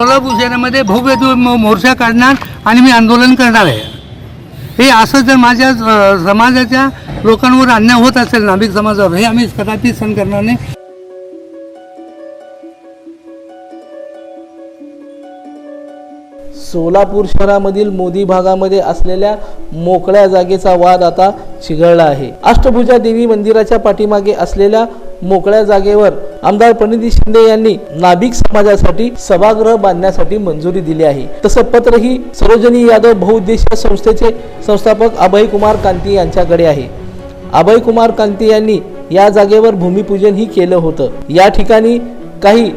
सोलापूर शहरामध्ये भव्य मो- मोर्चा काढणार आणि मी आंदोलन करणार आहे. हे असं जर माझ्या समाजाच्या लोकांवर अन्याय होत असेल नाभिक समाजावर हे आम्ही कदापि सण करणार नाही. सोलापूर शहरामधील मोदी भागामध्ये असलेल्या मोकळ्या जागेचा वाद आता चिघळला आहे. अष्टभुजा देवी मंदिराच्या पाठीमागे असलेल्या मोकळ्या जागेवर आमदार प्रणिती शिंदे यांनी नाभिक समाजासाठी सभागृह बांधण्यासाठी मंजुरी दिली आहे. तसं पत्रही सरोजनी यादव बहुउद्देशीय संस्थेचे संस्थापक अभय कुमार कांती यांच्याकडे आहे. अभय कुमार कांती यांनी या जागेवर भूमिपूजनही केलं होतं. या ठिकाणी काही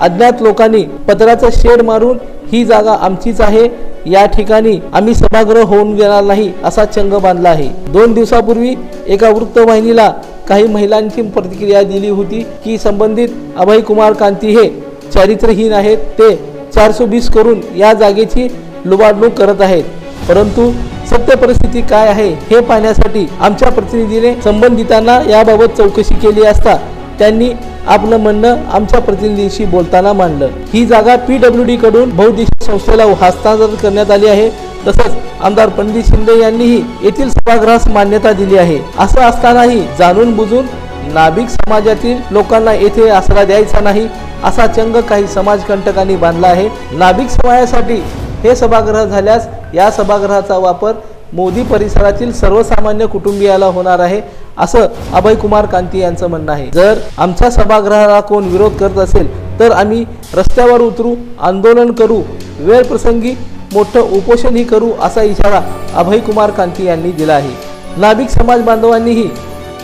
अज्ञात लोकांनी पत्राचा शेड मारून ही जागा आमचीच आहे. या ठिकाणी आम्ही सभागृह होऊन गेणार नाही असा चंग बांधला आहे. दोन दिवसापूर्वी एका वृत्तवाहिनीला काही महिलांची प्रतिक्रिया दिली होती की संबंधित अभय कुमार कांती हे चारित्र्यहीन आहेत. ते चारशे वीस करून या जागेची लुबाडणूक करत आहेत. परंतु सत्य परिस्थिती काय आहे हे पाहण्यासाठी आमच्या प्रतिनिधीने संबंधितांना याबाबत चौकशी केली असता त्यांनी आपलं म्हणणं आमच्या प्रतिनिधींशी बोलताना मांडलं. ही जागा पी डब्ल्यू डी कडून बहुउद्देशीय संस्थेला हस्तांतरित करण्यात आली आहे. तसंच आमदार पंडित शिंदे यांनीही येथील सभागृहास मान्यता दिली आहे. असं असतानाही जाणून बुजून नाभिक समाजातील लोकांना येथे आसरा द्यायचा नाही असा चंग काही समाजकंटकांनी बांधला आहे. नाभिक समाजासाठी हे सभागृह झाल्यास या सभागृहाचा वापर मोदी परिसरातील सर्वसामान्य कुटुंबियाला होणार आहे. असं अभय कुमार कांती यांचं म्हणणं आहे. जर आमच्या सभागृहाला कोण विरोध करत असेल तर आम्ही रस्त्यावर उतरू आंदोलन करू वेळ प्रसंगी मोठं उपोषणही करू असा इशारा अभय कुमार कांती यांनी दिला आहे. नाभिक समाज बांधवांनीही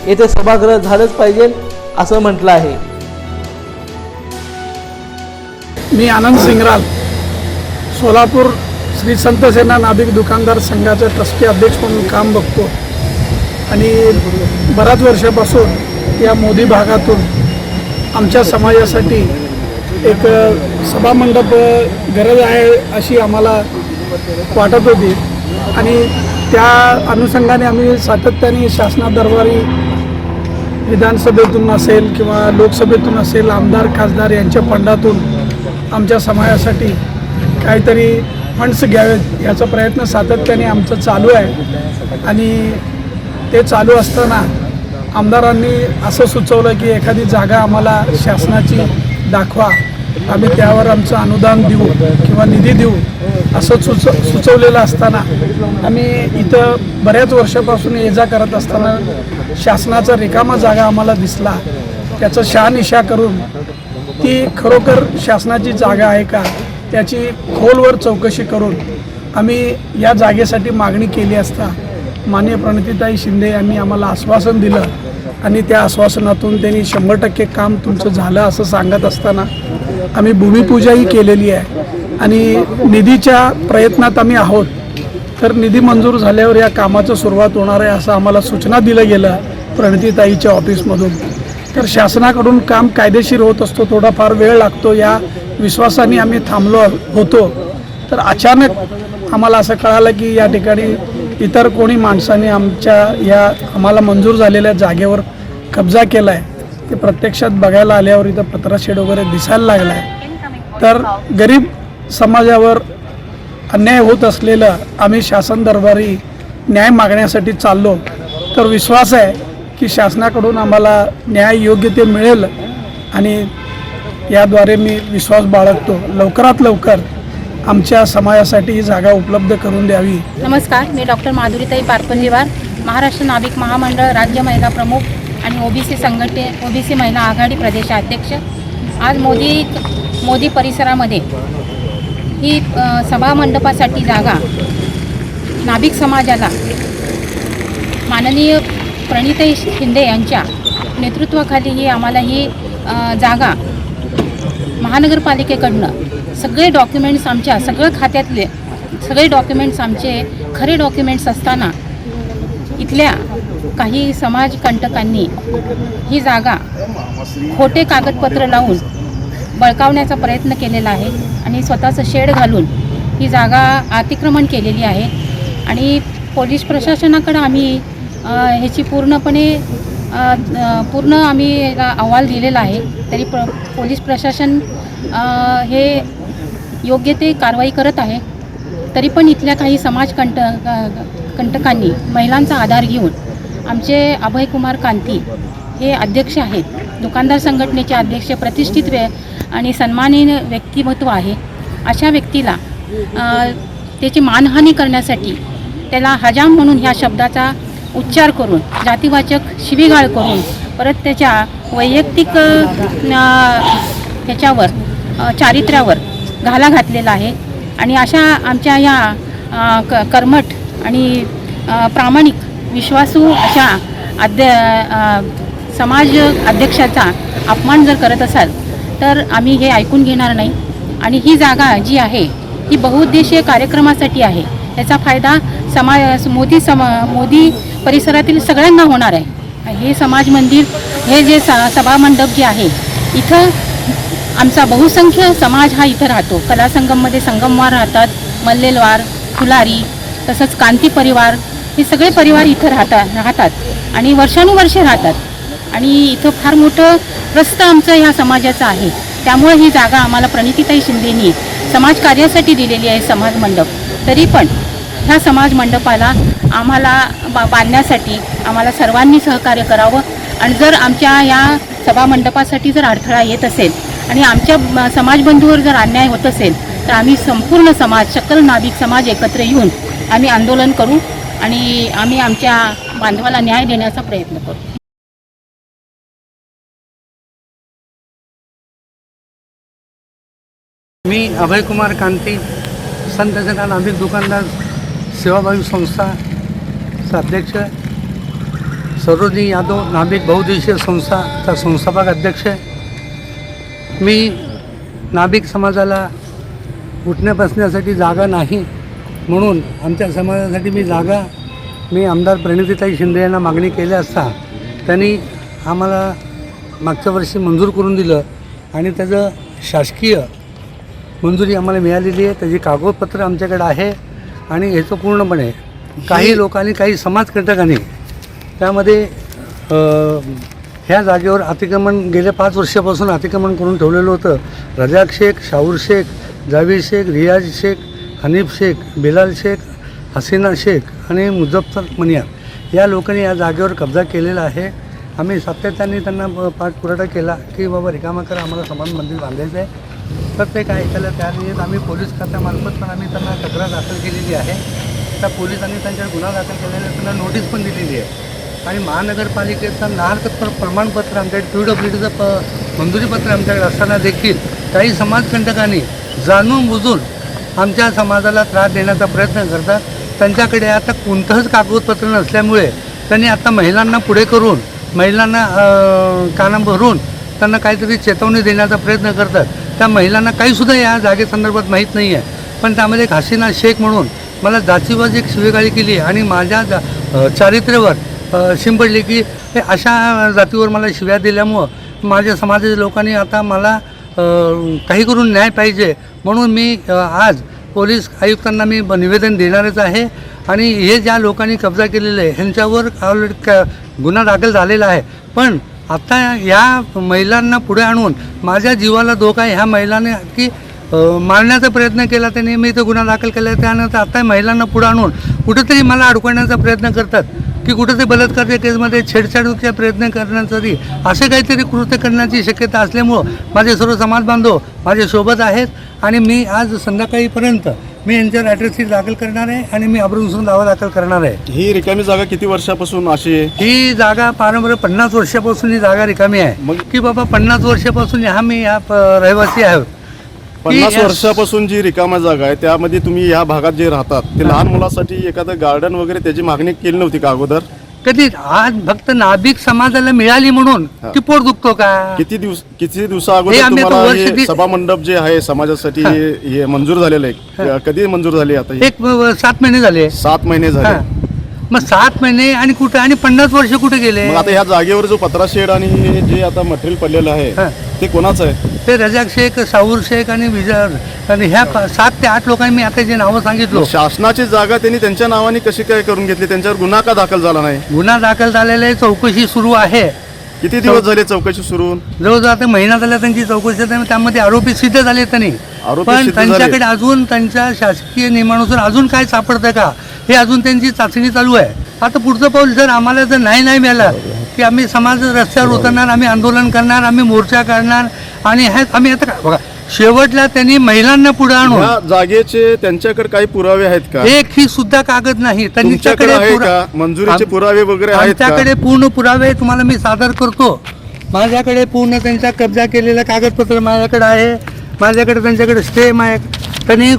येथे सभागृह झालंच पाहिजे असं म्हटलं आहे. मी आनंद सिंगराल सोलापूर श्री संत सेना नाभिक दुकानदार संघाचे ट्रस्टी अध्यक्ष म्हणून काम बघतो. आणि बऱ्याच वर्षापासून या मोदी भागातून आमच्या समाजासाठी एक सभामंडप गरज आहे अशी आम्हाला वाटत होती. आणि त्या अनुषंगाने आम्ही सातत्याने शासनादरबारी विधानसभेतून असेल किंवा लोकसभेतून असेल आमदार खासदार यांच्या फंडातून आमच्या समाजासाठी काहीतरी फंड्स घ्यावेत याचा प्रयत्न सातत्याने आमचं चालू आहे. आणि ते चालू असताना आमदारांनी असं सुचवलं की एखादी जागा आम्हाला शासनाची दाखवा. आम्ही त्यावर आमचं अनुदान देऊ किंवा निधी देऊ असं सुच सुचवलेलं असताना आम्ही इथं बऱ्याच वर्षापासून ये जा करत असताना शासनाचा रिकामा जागा आम्हाला दिसला. त्याचं शहानिशा करून ती खरोखर शासनाची जागा आहे का त्याची खोलवर चौकशी करून आम्ही या जागेसाठी मागणी केली असता माननीय प्रणितीताई शिंदे यांनी आम्हाला आश्वासन दिलं आणि त्या आश्वासनातून त्यांनी शंभर टक्के काम तुमचं झालं असं सांगत असताना आम्ही भूमिपूजाही केलेली आहे. आणि निधीच्या प्रयत्नात आम्ही आहोत. तर निधी मंजूर झाल्यावर या कामाचं सुरुवात होणार आहे असं आम्हाला सूचना दिलं गेलं प्रणितीताईच्या ऑफिसमधून. तर शासनाकडून काम कायदेशीर होत असतो थोडाफार वेळ लागतो या विश्वासाने आम्ही थांबलो होतो. तर अचानक आम्हाला असं कळालं की या ठिकाणी इतर कोणी माणसाने आमच्या या आम्हाला मंजूर झालेल्या जागेवर कब्जा केला आहे ते प्रत्यक्षात बघायला आल्यावर इथं पत्राशेड वगैरे दिसायला लागला आहे तर गरीब समाजावर अन्याय होत असलेलं आम्ही शासन दरबारी न्याय मागण्यासाठी चाललो. तर विश्वास आहे की शासनाकडून आम्हाला न्याय योग्य ते मिळेल आणि याद्वारे मी विश्वास बाळगतो. लवकरात लवकर आमच्या समाजासाठी ही जागा उपलब्ध करून द्यावी. नमस्कार मी डॉक्टर माधुरीताई पारपल्लीवार महाराष्ट्र नाभिक महामंडळ राज्य महिला प्रमुख आणि ओबीसी संघटने ओबीसी महिला आघाडी प्रदेशाध्यक्ष आज मोदी मोदी परिसरामध्ये ही सभामंडपासाठी जागा नाभिक समाजाला माननीय प्रणिताई शिंदे यांच्या नेतृत्वाखाली ही आम्हाला ही जागा महानगरपालिकेकडनं सगळे डॉक्युमेंट्स आमच्या सगळं खात्यातले सगळे डॉक्युमेंट्स आमचे खरे डॉक्युमेंट्स असताना इथल्या काही समाजकंटकांनी ही जागा खोटे कागदपत्र लावून बळकावण्याचा प्रयत्न केलेला आहे आणि स्वतःचं शेड घालून ही जागा अतिक्रमण केलेली आहे. आणि पोलीस प्रशासनाकडं आम्ही ह्याची पूर्णपणे पूर्ण आम्ही याला अहवाल दिलेला आहे. तरी प्र पोलीस प्रशासन हे योग्य ते कारवाई करत आहे. तरी पण इथल्या काही समाज कंट कंटकांनी महिलांचा आधार घेऊन आमचे अभयकुमार कांती हे अध्यक्ष आहेत. दुकानदार संघटनेचे अध्यक्ष प्रतिष्ठित व्य आणि सन्मानीय व्यक्तिमत्व आहे. अशा व्यक्तीला त्याची मानहानी करण्यासाठी त्याला हजाम म्हणून ह्या शब्दाचा उच्चार करून जातीवाचक शिवीगाळ करून परत त्याच्या वैयक्तिक त्याच्यावर ह्याच्यावर चारित्र्यावर घाला घातलेला आहे. आणि अशा आमच्या या क कर्मठ आणि प्रामाणिक विश्वासू अशा अध्य समाज अध्यक्षाचा अपमान जर करत असाल तर आम्ही हे ऐकून घेणार नाही. आणि ही जागा जी आहे ही बहुउद्देशीय कार्यक्रमासाठी आहे. याचा फायदा समा मोदी समा मोदी परिसरातील सगळ्यांना होणार आहे. हे समाज मंदिर हे जे स सभामंडप जे आहे इथं आमचा बहुसंख्य समाज हा इथं राहतो. कलासंगममध्ये संगमवार राहतात मल्लेलवार फुलारी तसंच कांती परिवार हे सगळे परिवार इथं राहतात राहतात आणि वर्षानुवर्षे राहतात. आणि इथं फार मोठं प्रस्त आमचं ह्या समाजाचं आहे. त्यामुळे ही जागा आम्हाला प्रणितीताई शिंदेनी समाज कार्यासाठी दिलेली आहे समाज मंडप. तरी पण ह्या समाज मंडपाला आम्हाला बा बांधण्यासाठी आम्हाला सर्वांनी सहकार्य करावं. आणि जर आमच्या या सभामंडपासाठी जर अडथळा येत असेल आणि आमच्या समाजबंधूवर जर अन्याय होत असेल तर आम्ही संपूर्ण समाज सकल नाभिक समाज एकत्र येऊन आम्ही आंदोलन करू आणि आम्ही आमच्या बांधवाला न्याय देण्याचा प्रयत्न करू. मी अभयकुमार कांती संत जगा नाभिक दुकानदार सेवाभावी संस्थाचा अध्यक्ष सरोजी यादव नाभिक बहुद्देशीय संस्थाचा संस्थापक अध्यक्ष मी नाभिक समाजाला उठण्या बसण्यासाठी जागा नाही म्हणून आमच्या समाजासाठी मी जागा मी आमदार प्रणितीताई शिंदे यांना मागणी केली असता त्यांनी आम्हाला मागच्या वर्षी मंजूर करून दिलं आणि त्याचं शासकीय मंजुरी आम्हाला मिळालेली आहे. त्याची कागदपत्र आमच्याकडे आहे आणि ह्याचं पूर्णपणे काही लोकांनी काही समाजकंटकांनी त्यामध्ये ह्या जागेवर अतिक्रमण गेल्या पाच वर्षापासून अतिक्रमण करून ठेवलेलं होतं. रजाक शेख शाहूर शेख जावी शेख रियाज शेख हनीफ शेख बिलाल शेख हसीना शेख आणि मुझफ्फर मनियार या लोकांनी या जागेवर कब्जा केलेला आहे. आम्ही सातत्याने त्यांना प- पाठपुरावा केला की बाबा रिकामा करा आम्हाला समान मंदिर बांधायचं आहे. तर ते काय ऐकायला तयार नाही आहेत आम्ही पोलीस खात्यामार्फत पण आम्ही त्यांना तक्रार दाखल केलेली आहे. त्या पोलिसांनी त्यांच्यावर गुन्हा दाखल केलेला त्यांना नोटीस पण दिलेली आहे. आणि महानगरपालिकेचं नाहरकत्व प्रमाणपत्र आमच्याकडे पी डब्ल्यू डीचं प मंजुरीपत्र आमच्याकडे असताना देखील काही समाजकंटकांनी जाणून बुजून आमच्या समाजाला त्रास देण्याचा प्रयत्न करतात. त्यांच्याकडे आता कोणतंच कागदपत्र नसल्यामुळे त्यांनी आता महिलांना पुढे करून महिलांना अं, कानं भरून त्यांना काहीतरी चेतवणी देण्याचा प्रयत्न करतात. त्या महिलांना काहीसुद्धा या जागेसंदर्भात माहीत नाही आहे पण त्यामध्ये एक हसीना शेख म्हणून मला जाचीबाजी एक शिवेगाळी केली आणि माझ्या जा चारित्र्यावर शिंपडली की हे अशा जातीवर मला शिव्या दिल्यामुळं माझ्या समाजाच्या लोकांनी आता मला काही करून न्याय पाहिजे म्हणून मी आज पोलीस आयुक्तांना मी निवेदन देणारच आहे. आणि हे ज्या लोकांनी कब्जा केलेला आहे ह्यांच्यावर ऑलरेडी क गुन्हा दाखल झालेला आहे. पण आता या महिलांना पुढे आणून माझ्या जीवाला धोका आहे ह्या महिलाने की मारण्याचा प्रयत्न केला त्याने मी इथं गुन्हा दाखल केला त्यानंतर आता महिलांना पुढे आणून कुठेतरी मला अडकवण्याचा प्रयत्न करतात. की कुठेतरी बलात्कारच्या केसमध्ये छेडछाडीचा प्रयत्न करण्यासाठी असे काहीतरी कृत्य करण्याची शक्यता असल्यामुळं माझे सर्व समाज बांधव माझे सोबत आहेत आणि मी आज संध्याकाळीपर्यंत मी यांच्यावर ॲड्रेस दाखल करणार आहे आणि मी अब्रुसून दावा दाखल करणार आहे. ही रिकामी जागा किती वर्षापासून अशी आहे? ही जागा पारंपरिक पन्नास वर्षापासून ही जागा रिकामी आहे. मग- की बाबा पन्नास वर्षापासून ह्या मी या प- रहिवासी आहे. पन्नास वर्षापासून जी रिकामा जागा आहे त्यामध्ये तुम्ही या भागात जे राहतात ते लहान मुलासाठी एखादं गार्डन वगैरे त्याची मागणी केली नव्हती का अगोदर? कधी? आज फक्त नाभिक समाजाला मिळाली म्हणून. ती पोट दुखतो का? किती दिवस किती हे दिवसाअगोदर आम्ही आता तुम्हाला वर्ष हे दि- सभा मंडप जे आहे समाजासाठी हे. हे मंजूर झालेलं आहे. कधी मंजूर झाली आता ही? एक सात महिने झाले. सात महिने हा. झाले मग सात महिने आणि कुठे आणि पन्नास वर्ष कुठे गेले? मग आता ह्या जागेवर जो पत्रा शेड आणि जे आता मटेरियल पडलेलं आहे. ते कोणाचं आहे? ते रजाक शेख साऊर शेख आणि विजय आणि ह्या सात ते आठ लोकांनी मी आता जे नावं सांगितलं. शासनाची जागा त्यांनी त्यांच्या नावाने कशी काय करून घेतली? त्यांच्यावर गुन्हा का दाखल झाला नाही? गुन्हा दाखल झालेला आहे चौकशी सुरू आहे. किती दिवस झाले चौकशी सुरू होऊन? जवळजवळ आता महिना झाला त्यांची चौकशी आहे, त्यामुळे त्यामध्ये आरोपी सिद्ध झाले त्यांनी. आरोपी पण सिद्ध झाले. त्यांच्याकडे अजून त्यांच्या शासकीय नियमानुसार अजून काय सापडतं का? हे अजून त्यांची चाचणी चालू आहे. आता पुढचं पाऊल जर आम्हाला जर नाही नाही मिळालं की आम्ही समाज रस्त्यावर उतरणार आम्ही आंदोलन करणार आम्ही मोर्चा काढणार आणि हे आम्ही आता काय- बघा शेवटला त्यांनी महिलांना पुढे आणून जागेचे त्यांच्याकडे काही पुरावे आहेत का? एक ही सुद्धा कागद नाही. तुमच्याकडे आहे पुरा- का? मंजुरीचे आम- पुरावे वगैरे आहेत का? आमच्याकडे पूर्ण पुरावे तुम्हाला मी सादर करतो. माझ्याकडे पूर्ण त्यांचा कब्जा केलेलं कागदपत्र माझ्याकडे आहे. माझ्याकडे त्यांच्याकडे स्टे आहे त्यांनी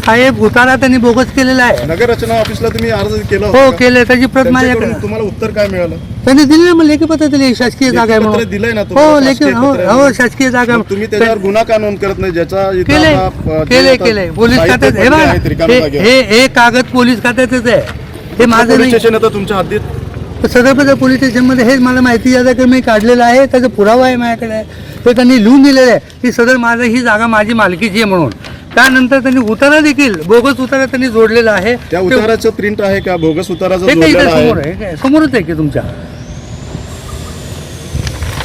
साहेब उतारा त्यांनी बोगस केलेला आहे. नगर रचना ऑफिसला तुम्ही अर्ज केला हो? केले. त्याची प्रत माझ्याकडे. त्यांच्याकडून तुम्हाला उत्तर काय मिळालं? त्यांनी दिले मला लेखी पत्र दिले शासकीय जागा आहे लेखी पत्र म्हणून. दिलंय ना हो तुम्हाला, लेखी शासकीय हो पत्र? आहे हो म्हणून. शासकीय जागा मग तुम्ही त्याच्यावर गुन्हा का नोंद करत नाही? ज्याचा इथं केले आता, अ, जे केले आता केले पोलीस साहित्य खात्यात हे पडले बघा आहेत रिकाम्या हे जागेवर. हे हे कागद पोलीस खात्यातच आहे. हे माझं पोलीस नाही. स्टेशन आता तुमच्या हद्दीत? सदरपद पोलीस स्टेशनमध्ये हे मला माहिती आहे की मी काढलेलं आहे त्याचा पुरावा आहे माझ्याकडे. ते त्यांनी लिहून दिलेलं आहे की सदर माझं ही जागा माझी मालकीची आहे म्हणून. त्यानंतर त्यांनी उतारा देखील बोगस उतारा त्यांनी जोडलेला आहे. त्या उताराचं प्रिंट आहे का? बोगस उतारा समोर आहे? समोरच आहे की तुमच्या.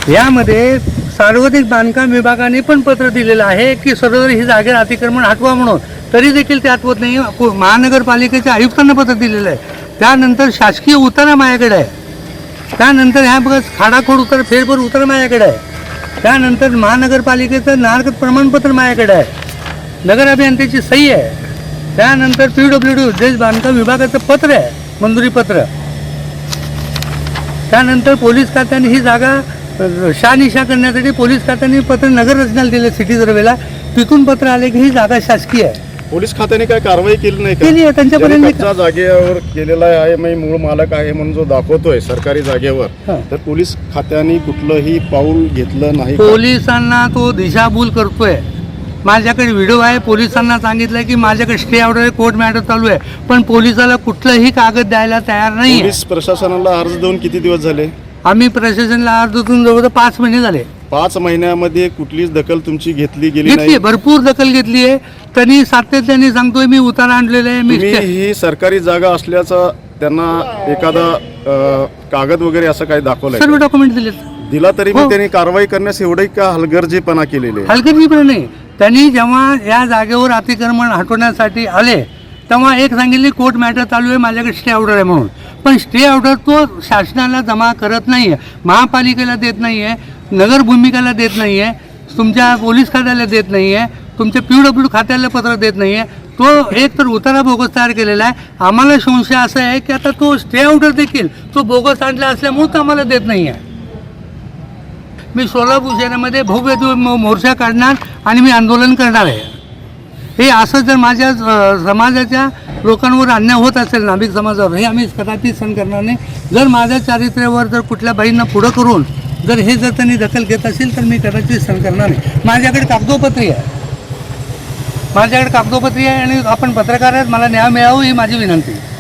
यामध्ये सार्वजनिक बांधकाम विभागाने पण पत्र दिलेलं आहे की सदर ही जागेवर अतिक्रमण हटवा म्हणून. तरी देखील ते हटवत नाही. महानगरपालिकेच्या आयुक्तांना पत्र दिलेलं आहे. त्यानंतर शासकीय उतारा माझ्याकडे आहे. त्यानंतर ह्या बघा खाडाखोड उतर फेरफार उतारा माझ्याकडे आहे. त्यानंतर महानगरपालिकेचं नागरिक प्रमाणपत्र माझ्याकडे आहे. नगर अभियंत्याची सही आहे. त्यानंतर पी डब्ल्यू डी उद्देश बांधकाम विभागाचं पत्र आहे मंजुरी पत्र. त्यानंतर पोलीस खात्याने ही जागा शानिशा करण्यासाठी पोलीस खात्याने पत्र नगर रचनाला दिलं सिटी सर्वेला. तिथून पत्र आले की ही जागा शासकीय आहे. पोलीस खात्याने काय कारवाई केली नाही केली आहे, त्यांच्यापर्यंत ज्यांनी मी- जागेवर केलेला आहे मी मूळ मालक आहे म्हणून जो दाखवतोय सरकारी जागेवर हा. तर पोलीस खात्याने कुठलंही पाऊल घेतलं नाही का? पोलिसांना तो दिशाभूल करतोय. माझ्याकडे व्हिडिओ आहे पोलिसांना सांगितलं की माझ्याकडे स्टे ऑर्डर आहे कोर्ट मॅटर चालू आहे. पण पोलिसाला कुठलंही कागद द्यायला तयार नाही पोलीस प्रशासनाला अर्ज देऊन किती दिवस झाले? आम्ही प्रशासनला अर्जातून जवळ पाच महिने झाले. पाच महिन्यामध्ये कुठलीच दखल तुमची घेतली गेली घेतली नाही. भरपूर दखल घेतली आहे. त्यांनी सातत्याने सांगतोय मी उतारा आणलेला आहे मी तुम्ही ही सरकारी जागा असल्याचा त्यांना एखादा अ, कागद वगैरे असं काही दाखवलंय सर्व का? डॉक्युमेंट दिलेत. दिला तरी हो. मग त्यांनी कारवाई करण्यास एवढी का हलगर्जीपणा केलेली आहे? हलगर्जीपणा नाही. त्यांनी जेव्हा या जागेवर अतिक्रमण हटवण्यासाठी आले तेव्हा एक सांगितले कोर्ट मॅटर चालू आहे माझ्याकडे स्टे ऑर्डर आहे म्हणून. पण स्टे ऑर्डर तो शासनाला जमा करत नाही आहे महापालिकेला देत नाही आहे नगर भूमिकाला देत नाही आहे तुमच्या पोलीस खात्याला देत नाही आहे तुमच्या पी डब्ल्यू खात्याला पत्र देत नाही आहे तो एक तर उतारा बोगस तयार केलेला आहे. आम्हाला संशय असा आहे की आता तो स्टे ऑर्डर देखील तो बोगस आणला असल्यामुळे तो आम्हाला देत नाही आहे मी सोलापूर शहरामध्ये भव्य मो- मोर्चा काढणार आणि मी आंदोलन करणार आहे. हे असं जर माझ्या समाजाच्या लोकांवर अन्याय होत असेल नाभिक समाजावर हे आम्ही कदाचित सहन करणार नाही. जर माझ्या चारित्र्यावर जर कुठल्या बाईंना पुढं करून जर हे जर त्यांनी दखल घेत असेल तर मी कदाचित सहन करणार नाही. माझ्याकडे कागदोपत्री आहे. माझ्याकडे कागदोपत्री आहे आणि आपण पत्रकार आहेत मला न्याय मिळावं ही माझी विनंती आहे.